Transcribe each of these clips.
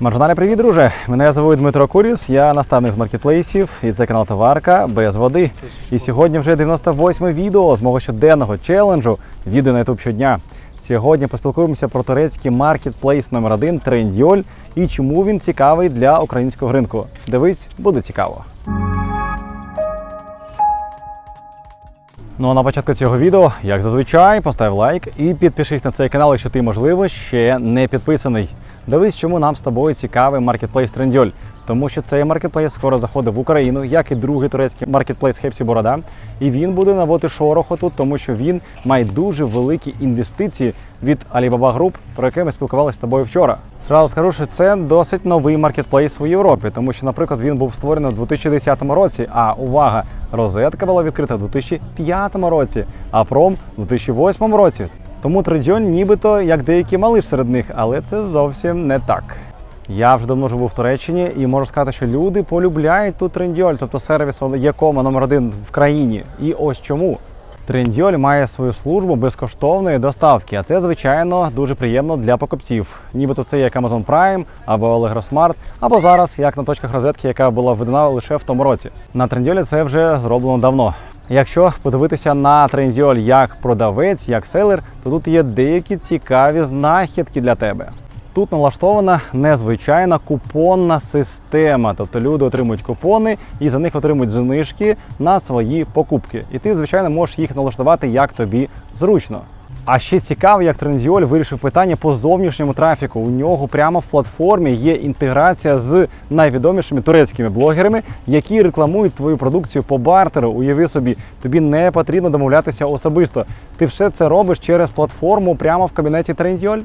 Маржиналі, привіт, друже! Мене звуть Дмитро Куріс, я наставник з маркетплейсів, і це канал Товарка без води. І сьогодні вже 98 відео з мого щоденного челенджу відео на YouTube щодня. Сьогодні поспілкуємося про турецький маркетплейс номер 1 Трендьоль і чому він цікавий для українського ринку. Дивись, буде цікаво. Ну а на початку цього відео, як зазвичай, постав лайк і підпишись на цей канал, якщо ти, можливо, ще не підписаний. Дивись, чому нам з тобою цікавий маркетплейс Трендьоль. Тому що цей маркетплейс скоро заходить в Україну, як і другий турецький маркетплейс Хепсі Борода. І він буде наводити шороху тут, тому що він має дуже великі інвестиції від Alibaba Group, про яке ми спілкувалися з тобою вчора. Зразу скажу, що це досить новий маркетплейс у Європі, тому що, наприклад, він був створений у 2010 році. А увага, розетка була відкрита у 2005 році, а пром у 2008 році. Тому Трендьоль нібито як деякі малиш серед них, але це зовсім не так. Я вже давно живу в Туреччині і можу сказати, що люди полюбляють тут Трендьоль, тобто сервіс Якома номер один в країні. І ось чому. Трендьоль має свою службу безкоштовної доставки, а це, звичайно, дуже приємно для покупців. Нібито це як Amazon Prime або Allegro Smart, або зараз як на точках розетки, яка була введена лише в тому році. На Трендьолі це вже зроблено давно. Якщо подивитися на трендіоль як продавець, як селер, то тут є деякі цікаві знахідки для тебе. Тут налаштована незвичайна купонна система, тобто люди отримують купони і за них отримують знижки на свої покупки. І ти, звичайно, можеш їх налаштувати як тобі зручно. А ще цікаво, як Трендіоль вирішив питання по зовнішньому трафіку. У нього прямо в платформі є інтеграція з найвідомішими турецькими блогерами, які рекламують твою продукцію по бартеру. Уяви собі, тобі не потрібно домовлятися особисто. Ти все це робиш через платформу прямо в кабінеті Трендіоль.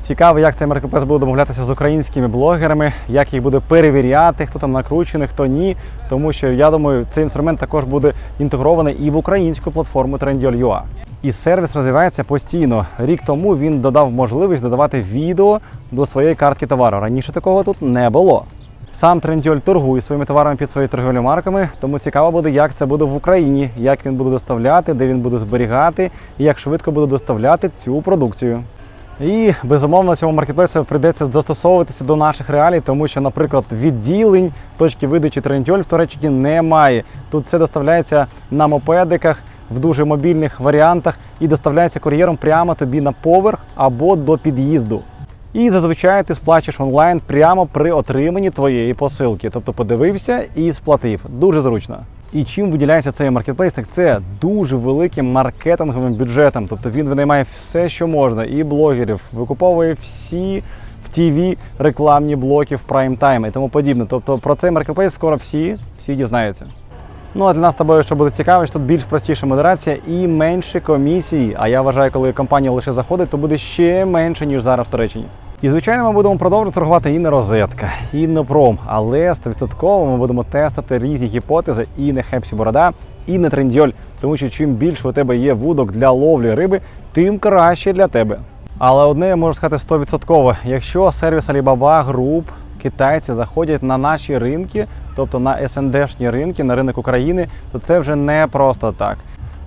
Цікаво, як цей маркетплейс буде домовлятися з українськими блогерами, як їх буде перевіряти, хто там накручений, хто ні. Тому що я думаю, цей інструмент також буде інтегрований і в українську платформу Trendyol.ua. І сервіс розвивається постійно. Рік тому він додав можливість додавати відео до своєї картки товару. Раніше такого тут не було. Сам Трендьоль торгує своїми товарами під своїми торговими марками, тому цікаво буде, як це буде в Україні, як він буде доставляти, де він буде зберігати і як швидко буде доставляти цю продукцію. І безумовно цьому маркетплейсу прийдеться застосовуватися до наших реалій, тому що, наприклад, відділень точки видачі Трендьоль в Туреччині немає. Тут все доставляється на мопедиках в дуже мобільних варіантах і доставляється кур'єром прямо тобі на поверх або до під'їзду. І зазвичай ти сплачеш онлайн прямо при отриманні твоєї посилки. Тобто подивився і сплатив. Дуже зручно. І чим виділяється цей маркетплейс, так це дуже великим маркетинговим бюджетом. Тобто він винаймає все, що можна, і блогерів, викуповує всі в ТВ рекламні блоки в прайм-тайм і тому подібне. Тобто про цей маркетплейс скоро всі, всі дізнаються. Ну а для нас з тобою, що буде цікаво, що тут більш простіша модерація і менше комісії. А я вважаю, коли компанія лише заходить, то буде ще менше, ніж зараз в Туреччині. І звичайно, ми будемо продовжувати торгувати і не розетка, і не пром, але 100% ми будемо тестити різні гіпотези і не хепсі борода, і не трендьоль. Тому що чим більше у тебе є вудок для ловлі риби, тим краще для тебе. Але одне я можу сказати 100%, якщо сервіс Alibaba Group, китайці заходять на наші ринки, тобто на СНДшні ринки, на ринок України, то це вже не просто так.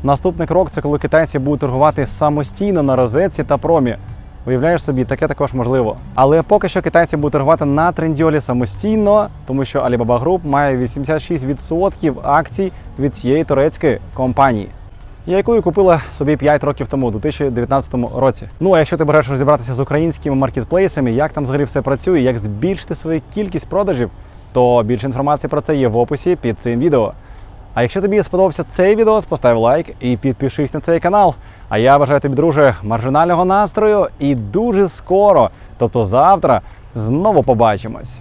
Наступний крок це коли китайці будуть торгувати самостійно на розетці та промі. Уявляєш собі, таке також можливо. Але поки що китайці будуть торгувати на трендіолі самостійно, тому що Alibaba Group має 86% акцій від цієї турецької компанії. Я купила собі 5 років тому, у 2019 році. Ну а якщо ти береш розібратися з українськими маркетплейсами, як там взагалі все працює, як збільшити свою кількість продажів, то більше інформації про це є в описі під цим відео. А якщо тобі сподобався цей відео, постав лайк і підпишись на цей канал. А я бажаю тобі, друже, маржинального настрою і дуже скоро, тобто завтра, знову побачимось.